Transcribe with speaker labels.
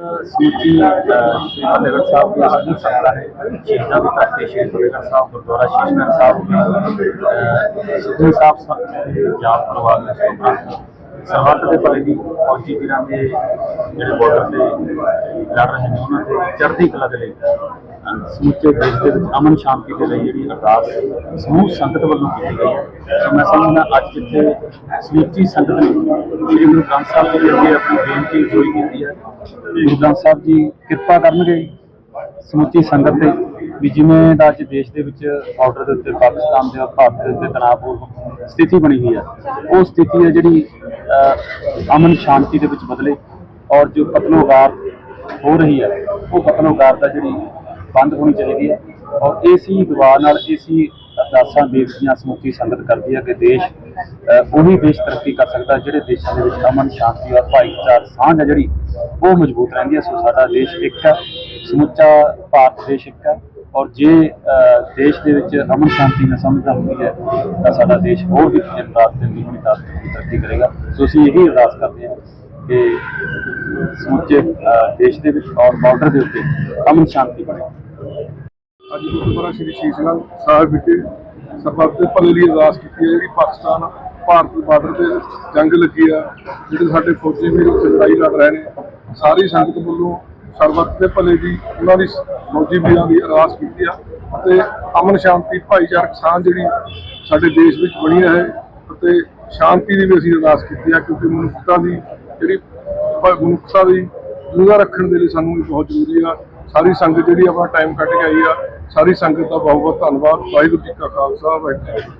Speaker 1: ਸਮੁੱਚੀ ਸ਼੍ਰੀ ਫਤਿਹਗੜ੍ਹ ਸਾਹਿਬ ਦੀ ਅਸਲੀ ਸੰਗਤਾਂ ਹੈ ਸ਼ਹੀਦਾਂ ਦੀ ਧਰਤੀ ਸ਼੍ਰੀ ਫਤਿਹਗੜ੍ਹ ਸਾਹਿਬ ਗੁਰਦੁਆਰਾ ਸ਼ੀਸ਼ਗੰਜ ਸਾਹਿਬ ਦੇ ਸਿੱਧੂ ਸਾਹਿਬ ਸ- ਜਾਪ ਪਰਿਵਾਰ ਦੇ ਸਤਿਕਾਰ ਸਰਹੱਦ ਦੇ ਭਲੇ ਦੀ ਫੌਜੀ ਵੀਰਾਂ ਦੇ ਜਿਹੜੇ ਬਾਰਡਰ ਤੇ ਲੜ ਰਹੇ ਨੇ ਉਹਨਾਂ ਦੇ ਚੜ੍ਹਦੀ ਕਲਾ ਦੇ ਲਈ ਸਮੁੱਚੇ ਦੇਸ਼ ਦੇ ਵਿੱਚ ਅਮਨ ਸ਼ਾਂਤੀ ਦੇ ਲਈ ਜਿਹੜੀ ਅਰਦਾਸ, ਸਮੂਹ ਸੰਗਤ ਵੱਲੋਂ ਕੀਤੀ ਗਈ ਹੈ। ਸੋ ਮੈਂ ਸਮਝਦਾ ਅੱਜ ਜਿੱਥੇ ਸਮੁੱਚੀ ਸੰਗਤ ਨੇ ਸ੍ਰੀ ਗੁਰੂ ਗ੍ਰੰਥ ਸਾਹਿਬ ਜੀ ਦੇ ਅੱਗੇ ਆਪਣੀ ਬੇਨਤੀ ਜੋਈ ਕੀਤੀ ਹੈ, ਗੁਰੂ ਗ੍ਰੰਥ ਸਾਹਿਬ ਜੀ ਕਿਰਪਾ ਕਰਨਗੇ ਸਮੁੱਚੀ ਸੰਗਤ ਤੇ ਵੀ ਜਿਵੇਂ ਦਾ ਅੱਜ ਦੇਸ਼ ਦੇ ਵਿੱਚ ਬਾਰਡਰ ਦੇ ਉੱਤੇ ਪਾਕਿਸਤਾਨ ਦੇ ਔਰ ਭਾਰਤ ਦੇ ਉੱਤੇ ਤਣਾਅਪੂਰਨ ਸਥਿਤੀ ਬਣੀ ਹੋਈ ਹੈ, ਉਹ ਸਥਿਤੀ ਹੈ ਜਿਹੜੀ ਅਮਨ ਸ਼ਾਂਤੀ ਦੇ ਵਿੱਚ ਬਦਲੇ। ਔਰ ਜੋ ਕਤਲੋਗਾਰ ਹੋ ਰਹੀ ਹੈ, ਉਹ ਕਤਲੋਗਾਰ ਦਾ ਜਿਹੜੀ ਬੰਦ ਹੋਣੀ ਚਾਹੀਦੀ ਹੈ ਔਰ ਇਸੀ ਦੁਆ ਨਾਲ ਇਸੀ ਅਰਦਾਸਾਂ ਦੇਸ਼ ਸਮੁੱਚੀ ਸੰਗਤ ਕਰਦੀ ਹੈ ਕਿ ਦੇਸ਼ ਉਹੀ ਦੇਸ਼ ਤਰੱਕੀ ਕਰ ਸਕਦਾ ਜਿਹੜੇ ਦੇਸ਼ਾਂ ਦੇ ਵਿੱਚ ਅਮਨ, ਸ਼ਾਂਤੀ ਔਰ ਭਾਈਚਾਰ ਸਾਂਝ ਹੈ ਜਿਹੜੀ, ਉਹ ਮਜ਼ਬੂਤ ਰਹਿੰਦੀ ਹੈ। ਸੋ ਸਾਡਾ ਦੇਸ਼ ਇੱਕ ਹੈ, ਸਮੁੱਚਾ ਭਾਰਤ ਦੇਸ਼ ਇੱਕ ਹੈ ਔਰ ਜੇ ਦੇਸ਼ ਦੇ ਵਿੱਚ ਅਮਨ, ਸ਼ਾਂਤੀ ਨਾਲ ਸਮਝਦਾ ਹੁੰਦੀ ਹੈ, ਤਾਂ ਸਾਡਾ ਦੇਸ਼ ਹੋਰ ਵੀ ਦਿਨ ਰਾਤ ਦਿਨ ਦੀ ਹੋਣੀ ਤਰੱਕੀ ਕਰੇਗਾ। ਸੋ ਅਸੀਂ ਇਹੀ ਅਰਦਾਸ ਕਰਦੇ ਹਾਂ ਕਿ ਸਮੁੱਚੇ ਦੇਸ਼ ਦੇ ਵਿੱਚ ਔਰ ਬਾਰਡਰ ਦੇ ਉੱਤੇ ਅਮਨ ਸ਼ਾਂਤੀ ਬਣੇ।
Speaker 2: ਅੱਜ ਗੁਰਦੁਆਰਾ ਸ਼੍ਰੀ ਸ਼ੀਸ਼ਗੰਜ ਸਾਹਿਬ ਵਿਖੇ ਸਰਬੱਤ ਦੇ ਭਲੇ ਲਈ ਅਰਦਾਸ ਕੀਤੀ ਹੈ ਜਿਹੜੀ ਪਾਕਿਸਤਾਨ, ਭਾਰਤ ਬਾਰਡਰ ਤੇ ਜੰਗ ਲੱਗੀ ਆ, ਜਿਹੜੇ ਸਾਡੇ ਫੌਜੀ ਵੀਰ ਉੱਥੇ ਲੜਾਈ ਲੜ ਰਹੇ ਨੇ। ਸਾਰੀ ਸੰਗਤ ਵੱਲੋਂ ਸਰਬੱਤ ਦੇ ਭਲੇ ਦੀ ਉਹਨਾਂ ਦੀ ਫੌਜੀ ਵੀਰਾਂ ਦੀ ਅਰਦਾਸ ਕੀਤੀ ਆ ਅਤੇ ਅਮਨ ਸ਼ਾਂਤੀ, ਭਾਈਚਾਰਕ ਸਾਂਝ ਜਿਹੜੀ ਸਾਡੇ ਦੇਸ਼ ਵਿੱਚ ਬਣੀ ਰਹੇ ਅਤੇ ਸ਼ਾਂਤੀ ਦੀ ਵੀ ਅਸੀਂ ਅਰਦਾਸ ਕੀਤੀ ਆ ਕਿਉਂਕਿ ਮਨੁੱਖਤਾ ਦੀ ਜਿਹੜੀ ਮਨੁੱਖਤਾ ਦੀ ਜਿਉਂਦਾ ਰੱਖਣ ਦੇ ਲਈ ਸਾਨੂੰ ਇਹ ਬਹੁਤ ਜ਼ਰੂਰੀ ਆ। ਸਾਰੀ ਸੰਗਤ ਜਿਹੜੀ ਆਪਣਾ ਟਾਈਮ ਕੱਢ ਕੇ ਆਈ ਆ। ਸਾਰੀ ਸੰਗਤ ਦਾ ਬਹੁਤ ਬਹੁਤ ਧੰਨਵਾਦ। ਵਾਹਿਗੁਰੂ ਜੀ ਕਾ ਖਾਲਸਾ, ਵਾਹਿਗੁਰੂ ਜੀ